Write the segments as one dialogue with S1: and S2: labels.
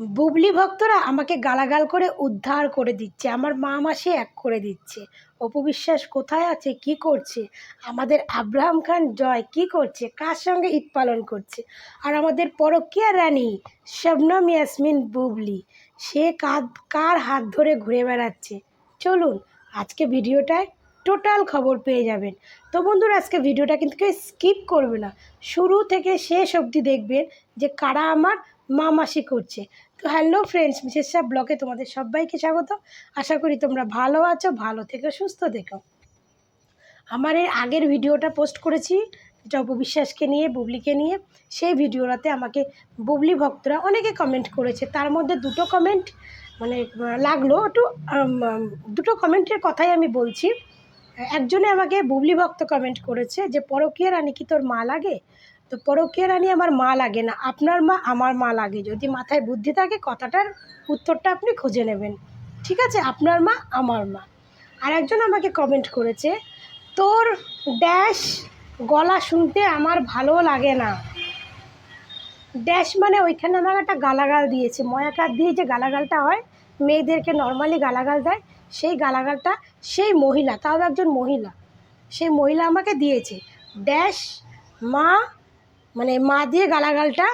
S1: বুবলি ভক্তরা আমাকে গালাগাল করে উদ্ধার করে দিচ্ছে, আমার মা মাসি এক করে দিচ্ছে। অপু বিশ্বাস কোথায় আছে? কি করছে? আমাদের আব্রাহাম খান জয় কি করছে? কার সঙ্গে ঈদ পালন করছে? আর আমাদের পরকীয়া রানী শবনম ইয়াসমিন বুবলি, সে কাদ কার হাত ধরে ঘুরে বেড়াচ্ছে? চলুন, আজকে ভিডিওটায় টোটাল খবর পেয়ে যাবেন। তো বন্ধুরা, আজকে ভিডিওটা কিন্তু কেউ স্কিপ করবে না। শুরু থেকে শেষ অবধি দেখবেন যে কারা আমার মা মাসি করছে। তো হ্যালো ফ্রেন্ডস মিসেস শাহ ব্লগে তোমাদের সবাইকে স্বাগত। আশা করি তোমরা ভালো আছো, ভালো থেকো, সুস্থ থেকো। আমার এর আগের ভিডিওটা পোস্ট করেছি যেটা অপবিশ্বাসকে নিয়ে, বুবলিকে নিয়ে। সেই ভিডিওটাতে আমাকে বুবলি ভক্তরা অনেকে কমেন্ট করেছে। তার মধ্যে দুটো কমেন্ট মানে লাগল। একটু দুটো কমেন্টের কথাই আমি বলছি। একজনে আমাকে বুবলি ভক্ত কমেন্ট করেছে যে, পরকীয়া রানী কি তোর মা লাগে? তো পরকীয়া রানী আমার মা লাগে না। আপনার মা আমার মা লাগে। যদি মাথায় বুদ্ধি থাকে, কথাটার উত্তরটা আপনি খুঁজে নেবেন। ঠিক আছে? আপনার মা, আমার মা। আর একজন আমাকে কমেন্ট করেছে, তোর ড্যাশ গলা শুনতে আমার ভালো লাগে না। ড্যাশ মানে ওইখানে আমাকে একটা গালাগাল দিয়েছে। ময়াকার দিয়ে যে গালাগালটা হয়, মেয়েদেরকে নর্মালি গালাগাল দেয়, সেই গালাগালটা সেই মহিলা, তাও একজন মহিলা, সেই মহিলা আমাকে দিয়েছে। ড্যাশ মা মানে মা দিয়ে গালাগালটা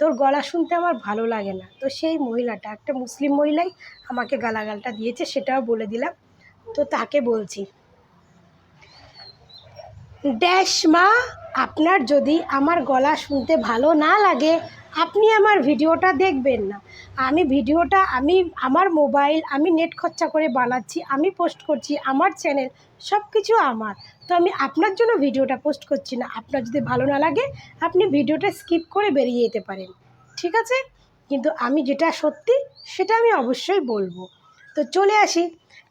S1: তোর গলা শুনতে আমার ভালো লাগে না। তো সেই মহিলাটা, একটা মুসলিম মহিলাই আমাকে গালাগালটা দিয়েছে, সেটাও বলে দিলাম। তো তাকে বলছি, ড্যাশ মা, আপনার যদি আমার গলা শুনতে ভালো না লাগে, আপনি আমার ভিডিওটা দেখবেন না। আমি ভিডিওটা, আমি, আমার মোবাইল, আমি নেট খরচা করে বানাচ্ছি, আমি পোস্ট করছি, আমার চ্যানেল সব কিছু আমার। তো আমি আপনার জন্য ভিডিওটা পোস্ট করছি না। আপনার যদি ভালো না লাগে, আপনি ভিডিওটা স্কিপ করে বেরিয়ে যেতে পারেন। ঠিক আছে? কিন্তু আমি যেটা সত্যি, সেটা আমি অবশ্যই বলব। তো চলে আসি।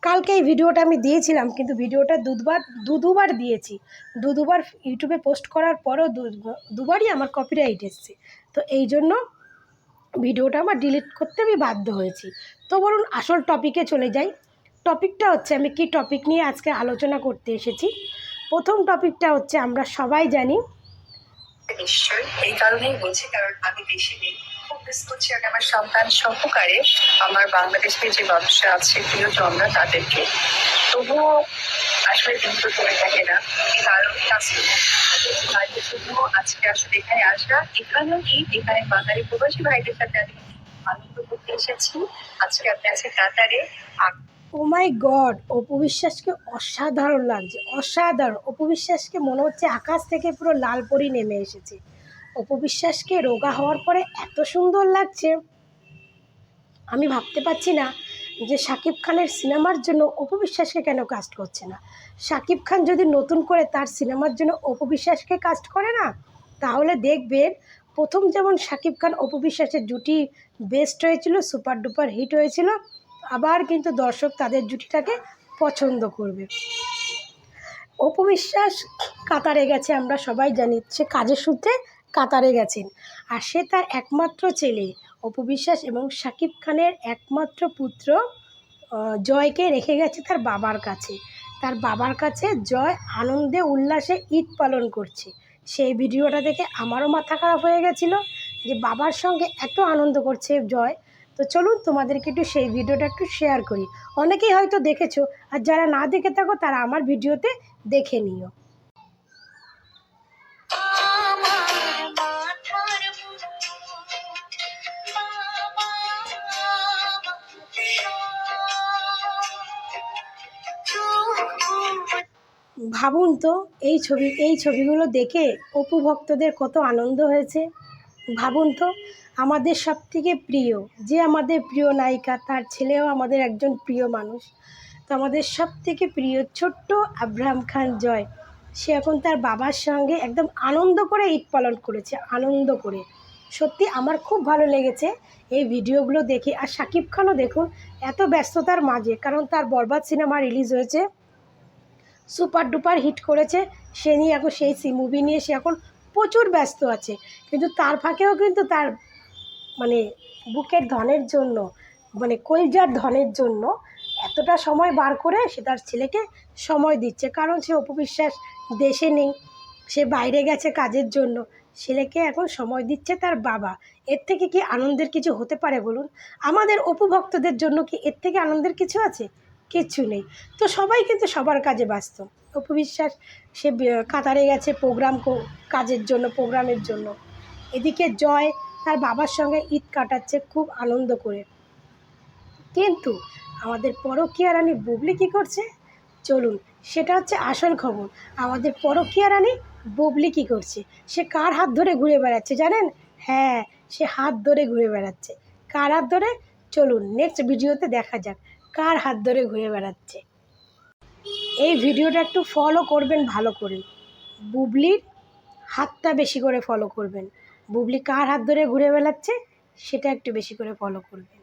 S1: কালকে এই ভিডিওটা আমি দিয়েছিলাম, কিন্তু ভিডিওটা দুবার দু দুবার দিয়েছি। দু দুবার ইউটিউবে পোস্ট করার পরও দুবারই আমার কপিরাইট এসছে। তো এই জন্য ভিডিওটা আমার ডিলিট করতে আমি বাধ্য হয়েছি। তো বলুন, আসল টপিকে চলে যাই। টপিকটা হচ্ছে আমি কি টপিক নিয়ে আজকে আলোচনা করতে এসেছি? প্রথম টপিকটা হচ্ছে আমরা সবাই জানি।
S2: নিশ্চয়ই, এই কারণেই বলছি, কারণ আমি দেশে নেই খুব মিস করছি আমি আমার সন্তান সহকারে আমার বাংলাদেশের যে মানুষরা আছে, প্রিয়জনরা তাদেরকে। তবুও আসলে দিন তো চলে থাকে না কারণে ভাইদের জন্য আজকে আসলে এখানে আসা এখানেও কি এখানে বাঙালি প্রবাসী ভাইদের সাথে আমি আনন্দ করতে এসেছি। আজকে আপনি আছে কাতারে
S1: ও মাই গড, অপু বিশ্বাসকে অসাধারণ লাগছে, অসাধারণ। অপু বিশ্বাসকে মনে হচ্ছে আকাশ থেকে পুরো লাল পরি নেমে এসেছে। অপু বিশ্বাসকে রোগা হওয়ার পরে এত সুন্দর লাগছে। আমি ভাবতে পারছি না যে শাকিব খানের সিনেমার জন্য অপু বিশ্বাসকে কেন কাস্ট করছে না। শাকিব খান যদি নতুন করে তার সিনেমার জন্য অপু বিশ্বাসকে কাস্ট করে না, তাহলে দেখবেন প্রথম যেমন শাকিব খান অপু বিশ্বাসের জুটি বেস্ট হয়েছিল সুপার ডুপার হিট হয়েছিল আবার কিন্তু দর্শক তাদের জুটিটাকে পছন্দ করবে। অপু বিশ্বাস কাতারে গেছে, আমরা সবাই জানি। সে কাজের সূত্রে কাতারে গেছেন। আর সে তার একমাত্র ছেলে। অপু বিশ্বাস এবং শাকিব খানের একমাত্র পুত্র জয়কে রেখে গেছে তার বাবার কাছে। তার বাবার কাছে জয় আনন্দে, উল্লাসে ঈদ পালন করছে। সেই ভিডিওটা দেখে আমারও মাথা খারাপ হয়ে গেছিল যে বাবার সঙ্গে এত আনন্দ করছে জয়। তো চলুন তোমাদেরকে একটু সেই ভিডিওটা একটু শেয়ার করি। অনেকেই হয়তো দেখেছ, আর যারা না দেখে থাকো, তারা আমার ভিডিওতে দেখে নিও। ভাবুন তো, এই ছবি, এই ছবিগুলো দেখে অপু ভক্তদের কত আনন্দ হয়েছে। ভাবুন তো আমাদের সবথেকে প্রিয়, যে আমাদের প্রিয় নায়িকা, তার ছেলেও আমাদের একজন প্রিয় মানুষ। তো আমাদের সবথেকে প্রিয় ছোট্ট আব্রাহাম খান জয়, সে এখন তার বাবার সঙ্গে একদম আনন্দ করে ঈদ পালন করেছে, আনন্দ করে। সত্যি আমার খুব ভালো লেগেছে এই ভিডিওগুলো দেখে। আর শাকিব খানও দেখুন, এত ব্যস্ততার মাঝে, কারণ তার বরবাদ সিনেমা রিলিজ হয়েছে, সুপার ডুপার হিট করেছে। সে নিয়ে এখন সেই মুভি নিয়ে সে এখন প্রচুর ব্যস্ত আছে, কিন্তু তার ফাঁকেও কিন্তু তার মানে বুকের ধনের জন্য মানে কলজার ধনের জন্য এতটা সময় বার করে সে তার ছেলেকে সময় দিচ্ছে। কারণ সে অপবিশ্বাস দেশে নেই, সে বাইরে গেছে কাজের জন্য। ছেলেকে এখন সময় দিচ্ছে তার বাবা। এর থেকে কি আনন্দের কিছু হতে পারে বলুন? আমাদের উপভক্তদের জন্য কি এর থেকে আনন্দের কিছু আছে? কিচ্ছু নেই। তো সবাই কিন্তু সবার কাজে ব্যস্ত। অপবিশ্বাস, সে কাতারে গেছে প্রোগ্রাম কাজের জন্য, প্রোগ্রামের জন্য। এদিকে জয় তার বাবার সঙ্গে ঈদ কাটাচ্ছে খুব আনন্দ করে। কিন্তু আমাদের পরকীয়া রানী বুবলি কী করছে? চলুন, সেটা হচ্ছে আসল খবর। আমাদের পরকীয়া রানী বুবলি কী করছে? সে কার হাত ধরে ঘুরে বেড়াচ্ছে জানেন? হ্যাঁ সে হাত ধরে ঘুরে বেড়াচ্ছে। কার হাত ধরে? চলুন নেক্সট ভিডিওতে দেখা যাক কার হাত ধরে ঘুরে বেড়াচ্ছে। এই ভিডিওটা একটু ফলো করবেন ভালো করে। বুবলির হাতটা বেশি করে ফলো করবেন। বুবলি কার হাত ধরে ঘুরে বেড়াচ্ছে সেটা একটু বেশি করে ফলো করবেন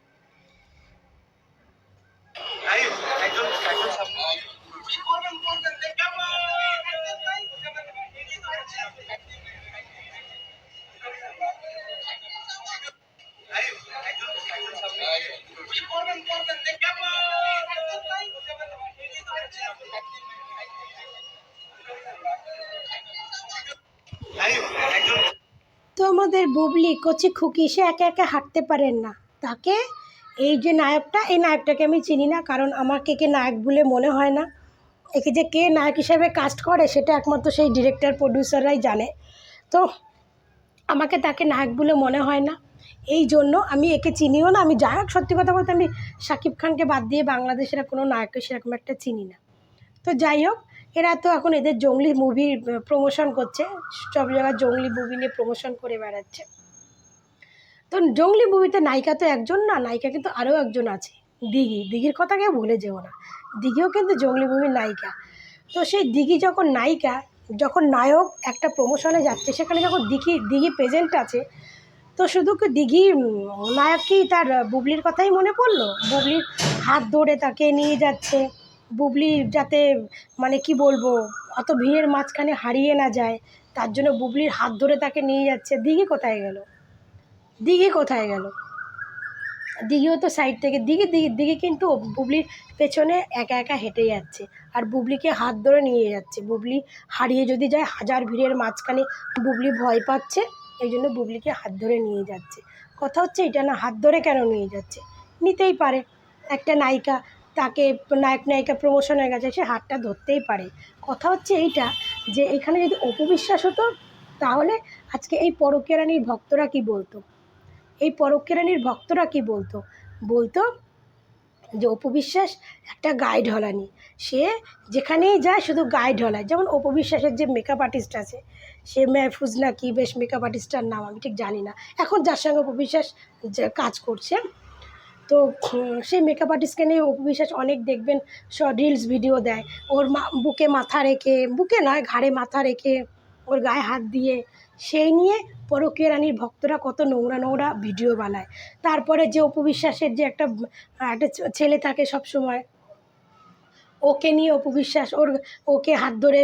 S1: তো আমাদের বুবলি কচি খুকি, সে একা একা হাঁটতে পারেন না। তাকে এই যে নায়কটা, এই নায়কটাকে আমি চিনি না, কারণ আমাকে কে নায়ক বলে মনে হয় না। একে যে কে নায়ক হিসাবে কাস্ট করে, সেটা একমাত্র সেই ডিরেক্টর প্রডিউসাররাই জানে। তো আমাকে তাকে নায়ক বলে মনে হয় না। এই জন্য আমি একে চিনিও না। আমি যাই হোক, সত্যি কথা বলতে আমি শাকিব খানকে বাদ দিয়ে বাংলাদেশের কোনো নায়ককে সেরকম একটা চিনি না। তো যাই হোক এরা তো এখন এদের জঙ্গলি মুভির প্রমোশন করছে। সব জায়গায় জঙ্গলি মুভি নিয়ে প্রমোশন করে বেড়াচ্ছে। তো জঙ্গলি মুভিতে নায়িকা তো একজন না, নায়িকা কিন্তু আরও একজন আছে, দিঘি। দিঘির কথা কেউ ভুলে যেও না। দিঘিও কিন্তু জঙ্গলি মুভির নায়িকা। তো সেই দিঘি যখন নায়িকা, যখন নায়ক একটা প্রমোশনে যাচ্ছে, সেখানে যখন দিঘি দিঘি প্রেজেন্ট আছে, তো শুধু দিঘি নায়ক কি তার বুবলির কথাই মনে পড়ল? বুবলির হাত ধরে তাকে নিয়ে যাচ্ছে। বুবলি যাতে মানে কি বলব, অত ভিড়ের মাঝখানে হারিয়ে না যায়, তার জন্য বুবলির হাত ধরে তাকে নিয়ে যাচ্ছে। দিঘি কোথায় গেল? দিঘি কোথায় গেল? দিঘিও তো সাইড থেকে, দিঘি দিঘি দিঘি কিন্তু বুবলির পেছনে একা একা হেঁটে যাচ্ছে আর বুবলিকে হাত ধরে নিয়ে যাচ্ছে। বুবলি হারিয়ে যদি যায়, হাজার ভিড়ের মাঝখানে বুবলি ভয় পাচ্ছে, এই জন্য বুবলিকে হাত ধরে নিয়ে যাচ্ছে। কথা হচ্ছে এটা না, হাত ধরে কেন নিয়ে যাচ্ছে? নিতেই পারে। একটা নায়িকা তাকে নায়ক নায়িকা প্রমোশন হয়ে গেছে, সে হাতটা ধরতেই পারে। কথা হচ্ছে এইটা যে এখানে যদি অপবিশ্বাস হতো, তাহলে আজকে এই পরকীয়া রানীর ভক্তরা কি বলতো? এই পরকীয়া রানীর ভক্তরা কি বলতো? বলতো যে অপবিশ্বাস একটা গাইড হলানি সে যেখানেই যায় শুধু গাইড হলায় যেমন অপবিশ্বাসের যে মেকআপ আর্টিস্ট আছে, সে মেহফুজ না কি, বেশ মেকআপ আর্টিস্টটার নাম আমি ঠিক জানি না। এখন যার সঙ্গে অপবিশ্বাস কাজ করছে তো সেই মেকআপ আর্টিস্টকে নিয়ে অপবিশ্বাস অনেক দেখবেন রিলস ভিডিও দেয়। ওর মা, বুকে মাথা রেখে, বুকে নয়, ঘাড়ে মাথা রেখে ওর গায়ে হাত দিয়ে সেই নিয়ে পরকীয়া রানীর ভক্তরা কত নোংরা নোংরা ভিডিও বানায়। তারপরে যে অপবিশ্বাসের যে একটা একটা ছেলে থাকে সব সময় ওকে নিয়ে অপবিশ্বাস, ওর, ওকে হাত ধরে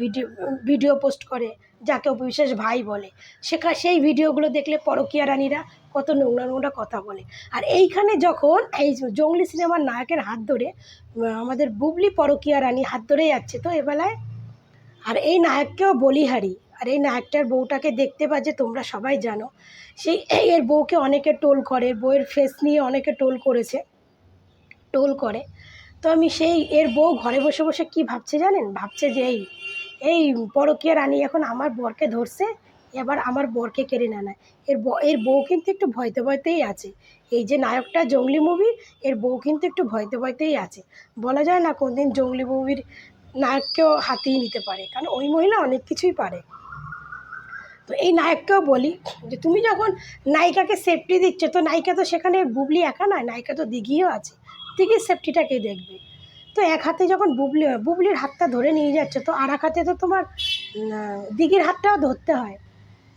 S1: ভিডিও ভিডিও পোস্ট করে, যাকে অপবিশ্বাস ভাই বলে। সেখা, সেই ভিডিওগুলো দেখলে পরকীয়া রানীরা কত নোংরা নোংরা কথা বলে। আর এইখানে যখন এই জঙ্গলি সিনেমার নায়কের হাত ধরে আমাদের বুবলি পরকীয়া রানী হাত ধরে যাচ্ছে তো এবেলায়? আর এই নায়ককেও বলিহারি আর এই নায়কটার বউটাকে দেখতে পাচ্ছে তোমরা সবাই জানো সেই এর বউকে অনেকে টোল করে, বউয়ের ফেস নিয়ে অনেকে টোল করেছে, টোল করে। তো আমি সেই এর বউ ঘরে বসে বসে কি ভাবছে জানেন? ভাবছে যে এই এই পরকীয়া রানী এখন আমার বরকে ধরছে, এবার আমার বরকে কেড়ে নেয়। এর এর বউ কিন্তু একটু ভয়তে ভয়তেই আছে। এই যে নায়কটা জঙ্গলি মুভি এর বউ কিন্তু একটু ভয়তে ভয়তেই আছে। বলা যায় না কোনদিন জঙ্গলি মুভির নায়ককেও হাতিয়ে নিতে পারে, কারণ ওই মহিলা অনেক কিছুই পারে। তো এই নায়ককেও বলি যে, তুমি যখন নায়িকাকে সেফটি দিচ্ছ, তো নায়িকা তো সেখানে বুবলি একা নয়, নায়িকা তো দিঘিও আছে। দিঘির সেফটিটা কে দেখবে। তো এক হাতে যখন বুবলি, বুবলির হাতটা ধরে নিয়ে যাচ্ছে, তো আর এক হাতে তো তোমার দিঘির হাতটাও ধরতে হয়।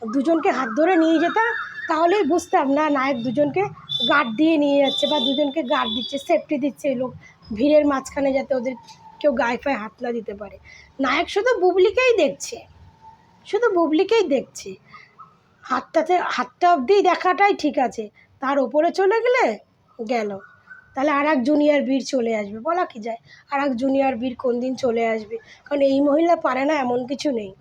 S1: দুজনকে হাত ধরে নিয়ে যেতাম তাহলেই বুঝতাম, না নায়ক দুজনকে গার্ড দিয়ে নিয়ে যাচ্ছে বা দুজনকে গার্ড দিচ্ছে সেফটি দিচ্ছে লোক। ভিড়ের মাঝখানে যাতে ওদের কেউ গায়ে ফায়ে হাত না দিতে পারে। নায়ক শুধু বুবলিকেই দেখছে। শুধু বুবলিকেই দেখছে। হাতটাতে, হাতটা অবধি দেখাটাই ঠিক আছে। তার ওপরে চলে গেলে গেল। তাহলে আর এক জুনিয়র বীর চলে আসবে। বলা কি যায়? আর এক জুনিয়র বীর কোন দিন চলে আসবে? কারণ এই মহিলা পারে না, এমন কিছু নেই।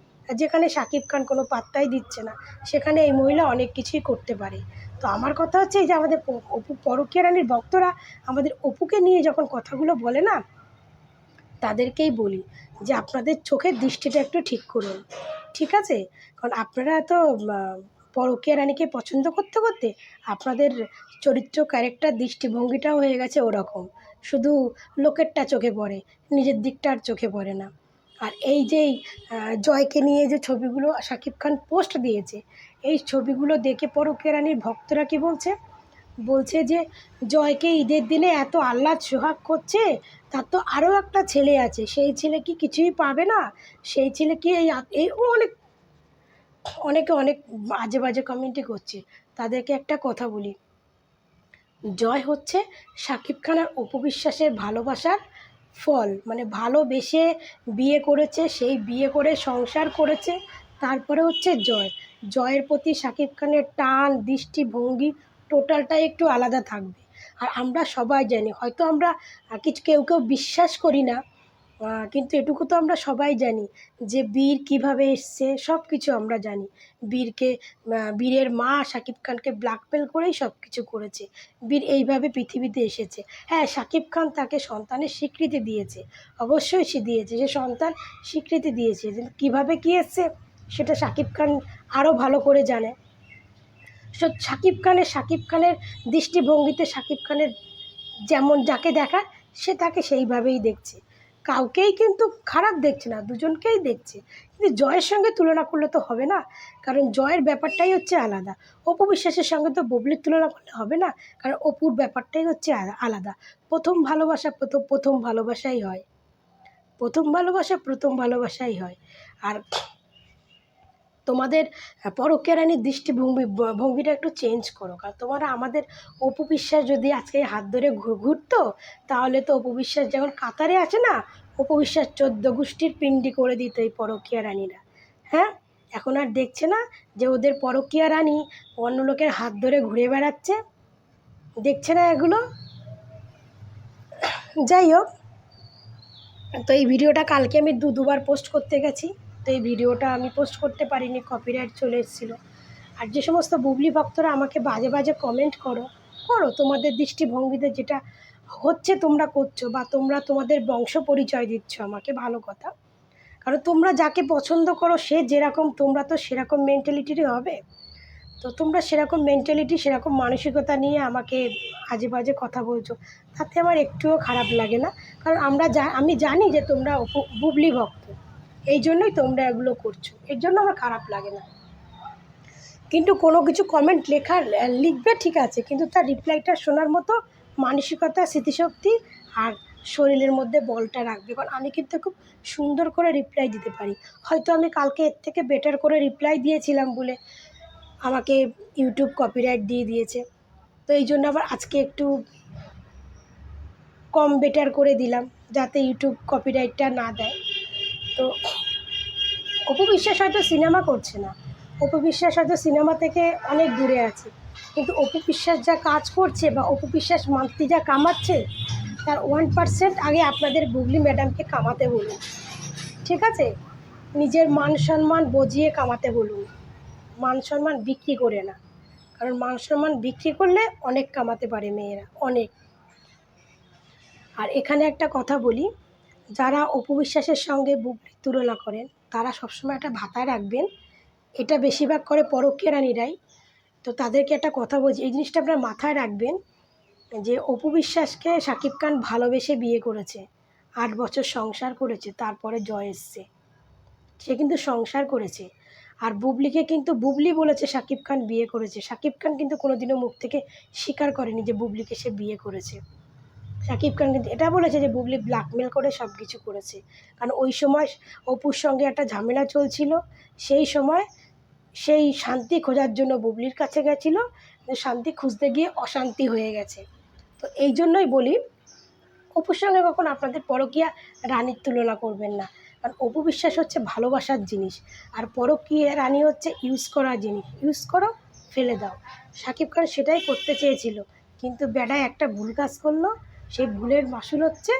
S1: যেখানে শাকিব খান কোনো পাত্তাই দিচ্ছে না, সেখানে এই মহিলা অনেক কিছুই করতে পারে। তো আমার কথা হচ্ছে এই যে আমাদের অপু, পরকীয়া রানীর ভক্তরা আমাদের অপুকে নিয়ে যখন কথাগুলো বলে না, তাদেরকেই বলি যে আপনাদের চোখের দৃষ্টিটা একটু ঠিক করুন। ঠিক আছে? কারণ আপনারা তো পরকীয়া রানীকে পছন্দ করতে করতে আপনাদের চরিত্র, ক্যারেক্টার, দৃষ্টিভঙ্গিটাও হয়ে গেছে ওরকম। শুধু লোকেরটা চোখে পড়ে, নিজের দিকটা আর চোখে পড়ে না। আর এই আহ, জয়কে নিয়ে যে ছবিগুলো শাকিব খান পোস্ট দিয়েছে এই ছবিগুলো দেখে পরকীয়া রানীর ভক্তরা কি বলছে? বলছে যে জয়কে ঈদের দিনে এত আহ্লাদ সোহাগ করছে তার তো আরও একটা ছেলে আছে সেই ছেলে কি কিছুই পাবে না? সেই ছেলে কি এই এই অনেক অনেকে অনেক বাজে বাজে কমেন্টই করছে। তাদেরকে একটা কথা বলি। জয় হচ্ছে শাকিব খান আর অপু ভালোবাসার ফল মানে ভালোবেসে বিয়ে করেছে, সেই বিয়ে করে সংসার করেছে। তারপরে হচ্ছে জয়। জয়ের প্রতি শাকিব খানের টান, দৃষ্টিভঙ্গি টোটালটাই একটু আলাদা থাকবে। আর আমরা সবাই জানি, হয়তো আমরা কিছু কেউ কেউ বিশ্বাস করি না কিন্তু এটুকু তো আমরা সবাই জানি যে বীর কীভাবে এসছে সব কিছু আমরা জানি। বীরকে বীরের মা শাকিব খানকে ব্ল্যাকমেল করেই সব কিছু করেছে। বীর এইভাবে পৃথিবীতে এসেছে। হ্যাঁ শাকিব খান তাকে সন্তানের স্বীকৃতি দিয়েছে। অবশ্যই সে দিয়েছে, সে সন্তান স্বীকৃতি দিয়েছে। কীভাবে কী এসছে, সেটা শাকিব খান আরও ভালো করে জানে। সো শাকিব খানের শাকিব খানের দৃষ্টিভঙ্গিতে শাকিব খানের যেমন যাকে দেখা, সে তাকে সেইভাবেই দেখছে। কাউকেই কিন্তু খারাপ দেখছে না, দুজনকেই দেখছে। কিন্তু জয়ের সঙ্গে তুলনা করলে তো হবে না, কারণ জয়ের ব্যাপারটাই হচ্ছে আলাদা। অপু বিশ্বাসের সঙ্গে তো ববলির তুলনা করলে হবে না, কারণ অপুর ব্যাপারটাই হচ্ছে আলা- আলাদা। প্রথম ভালোবাসা প্রথম প্রথম ভালোবাসাই হয়। প্রথম ভালোবাসা প্রথম ভালোবাসাই হয়। আর তোমাদের পরকীয়া রানীর দৃষ্টিভঙ্গি, ভঙ্গিটা একটু চেঞ্জ করো। কারণ তোমরা আমাদের অপু বিশ্বাস যদি আজকে হাত ধরে ঘুরতো, তাহলে তো অপু বিশ্বাস কাতারে আছে না, অপু বিশ্বাস চোদ্দ গোষ্ঠীর পিণ্ডি করে দিত এই পরকীয়া রানীরা। হ্যাঁ? এখন আর দেখছে না যে ওদের পরকীয়া রানী অন্য লোকের হাত ধরে ঘুরে বেড়াচ্ছে? দেখছে না এগুলো? যাই হোক, তো এই ভিডিওটা কালকে আমি দু দুবার পোস্ট করতে গেছি। তো এই ভিডিওটা আমি পোস্ট করতে পারিনি কপিরাইট চলে এসেছিল। আর যে সমস্ত বুবলি ভক্তরা আমাকে বাজে বাজে কমেন্ট করো করো। তোমাদের দৃষ্টিভঙ্গিতে যেটা হচ্ছে তোমরা করছ বা তোমরা তোমাদের বংশ পরিচয় দিচ্ছ আমাকে, ভালো কথা। কারণ তোমরা যাকে পছন্দ করো, সে যেরকম, তোমরা তো সেরকম মেন্টালিটিরই হবে। তো তোমরা সেরকম মেন্টালিটি সেরকম মানসিকতা নিয়ে আমাকে আজে বাজে কথা বলছো, তাতে আমার একটুও খারাপ লাগে না। কারণ আমরা যা, আমি জানি যে তোমরা বুবলি ভক্ত। এই জন্যই তোমরা এগুলো করছ। এর জন্য আমার খারাপ লাগে না। কিন্তু কোনো কিছু কমেন্ট লেখার লিখবে ঠিক আছে, কিন্তু তার রিপ্লাইটা শোনার মতো মানসিকতা, স্মৃতিশক্তি আর শরীরের মধ্যে বলটা রাখবে। কারণ আমি কিন্তু খুব সুন্দর করে রিপ্লাই দিতে পারি। হয়তো আমি কালকে এর থেকে বেটার করে রিপ্লাই দিয়েছিলাম বলে আমাকে ইউটিউব কপিরাইট দিয়ে দিয়েছে। তো এই জন্য আবার আজকে একটু কম বেটার করে দিলাম, যাতে ইউটিউব কপিরাইটটা না দেয়। তো অপু বিশ্বাস হয়তো সিনেমা করছে না। অপু বিশ্বাস হয়তো সিনেমা থেকে অনেক দূরে আছে। কিন্তু অপু বিশ্বাস যা কাজ করছে বা অপু বিশ্বাস মান্থলি যা কামাচ্ছে, তার ওয়ান পার্সেন্ট আগে আপনাদের বুবলি ম্যাডামকে কামাতে বলুন। ঠিক আছে? নিজের মান সম্মান বজিয়ে কামাতে বলুন। মান সম্মান বিক্রি করে না। কারণ মান সম্মান বিক্রি করলে অনেক কামাতে পারে মেয়েরা, অনেক। আর এখানে একটা কথা বলি যারা অপবিশ্বাসের সঙ্গে বুবলির তুলনা করেন, তারা সবসময় একটা ভাতায় রাখবেন। এটা বেশিরভাগ করে পরকীয়া রানীরাই। তো তাদেরকে একটা কথা বলছি, এই জিনিসটা আপনার মাথায় রাখবেন যে অপু বিশ্বাসকে শাকিব খান ভালোবেসে বিয়ে করেছে, আট বছর সংসার করেছে, তারপরে জয় এসছে। সে কিন্তু সংসার করেছে। আর বুবলিকে কিন্তু, বুবলি বলেছে শাকিব খান বিয়ে করেছে। শাকিব খান কিন্তু কোনোদিনও মুখ থেকে স্বীকার করেনি যে বুবলিকে সে বিয়ে করেছে। শাকিব খান কিন্তু এটা বলেছে যে বুবলি ব্ল্যাকমেল করে সব কিছু করেছে। কারণ ওই সময় অপুর সঙ্গে একটা ঝামেলা চলছিল, সেই সময় সেই শান্তি খোঁজার জন্য বুবলির কাছে গেছিল শান্তি খুঁজতে গিয়ে অশান্তি হয়ে গেছে। তো এই জন্যই বলি, অপুর সঙ্গে কখন আপনাদের পরকীয়া রানীর তুলনা করবেন না। কারণ অপু বিশ্বাস হচ্ছে ভালোবাসার জিনিস, আর পরকীয়া রানী হচ্ছে ইউজ করার জিনিস। ইউজ করো, ফেলে দাও। শাকিব খান সেটাই করতে চেয়েছিল, কিন্তু বেটায় একটা ভুল কাজ করল সেই ভুলের মাসুল হচ্ছে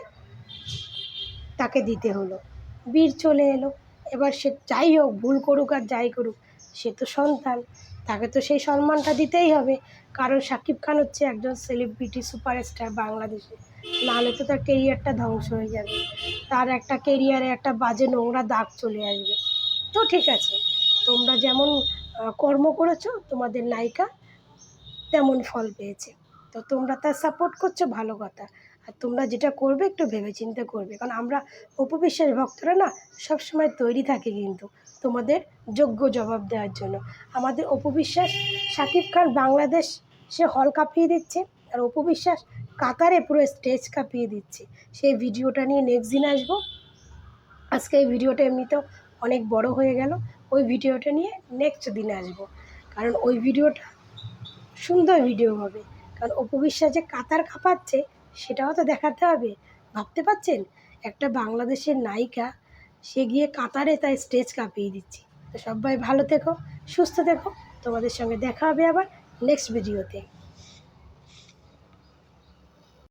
S1: তাকে দিতে হলো। বীর চলে এলো। এবার সে যাই হোক, ভুল করুক আর যাই করুক, সে তো সন্তান। তাকে তো সেই সম্মানটা দিতেই হবে। কারণ শাকিব খান হচ্ছে একজন সেলিব্রিটি সুপারস্টার বাংলাদেশে। নাহলে তো তার কেরিয়ারটা ধ্বংস হয়ে যাবে। তার একটা কেরিয়ারে একটা বাজে নোংরা দাগ চলে আসবে। তো ঠিক আছে, তোমরা যেমন কর্ম করেছ, তোমাদের নায়িকা তেমন ফল পেয়েছে। তো তোমরা তার সাপোর্ট করছ, ভালো কথা। আর তোমরা যেটা করবে, একটু ভেবেচিন্তে করবে। কারণ আমরা উপবিশ্বাস ভক্তরা না, সবসময় তৈরি থাকি কিন্তু তোমাদের যোগ্য জবাব দেওয়ার জন্য। আমাদের অপবিশ্বাস শাকিব খান বাংলাদেশ, সে হল কাঁপিয়ে দিচ্ছে। আর অপবিশ্বাস কাতারে পুরো স্টেজ কাঁপিয়ে দিচ্ছে। সেই ভিডিওটা নিয়ে নেক্সট দিন আসব। আজকে এই ভিডিওটা এমনিতেও অনেক বড় হয়ে গেল। ওই ভিডিওটা নিয়ে নেক্সট দিনে আসব। কারণ ওই ভিডিওটা সুন্দর ভিডিও হবে। কারণ অপবিশ্বাস যে কাতার কাঁপাচ্ছে সেটাও তো দেখাতে হবে। ভাবতে পারছেন? একটা বাংলাদেশের নায়িকা, সে গিয়ে কাতারে তাই স্টেজ কাঁপিয়ে দিচ্ছি। তো সবাই ভালো থেকো, সুস্থ থেকো। তোমাদের সঙ্গে দেখা হবে আবার নেক্সট ভিডিওতে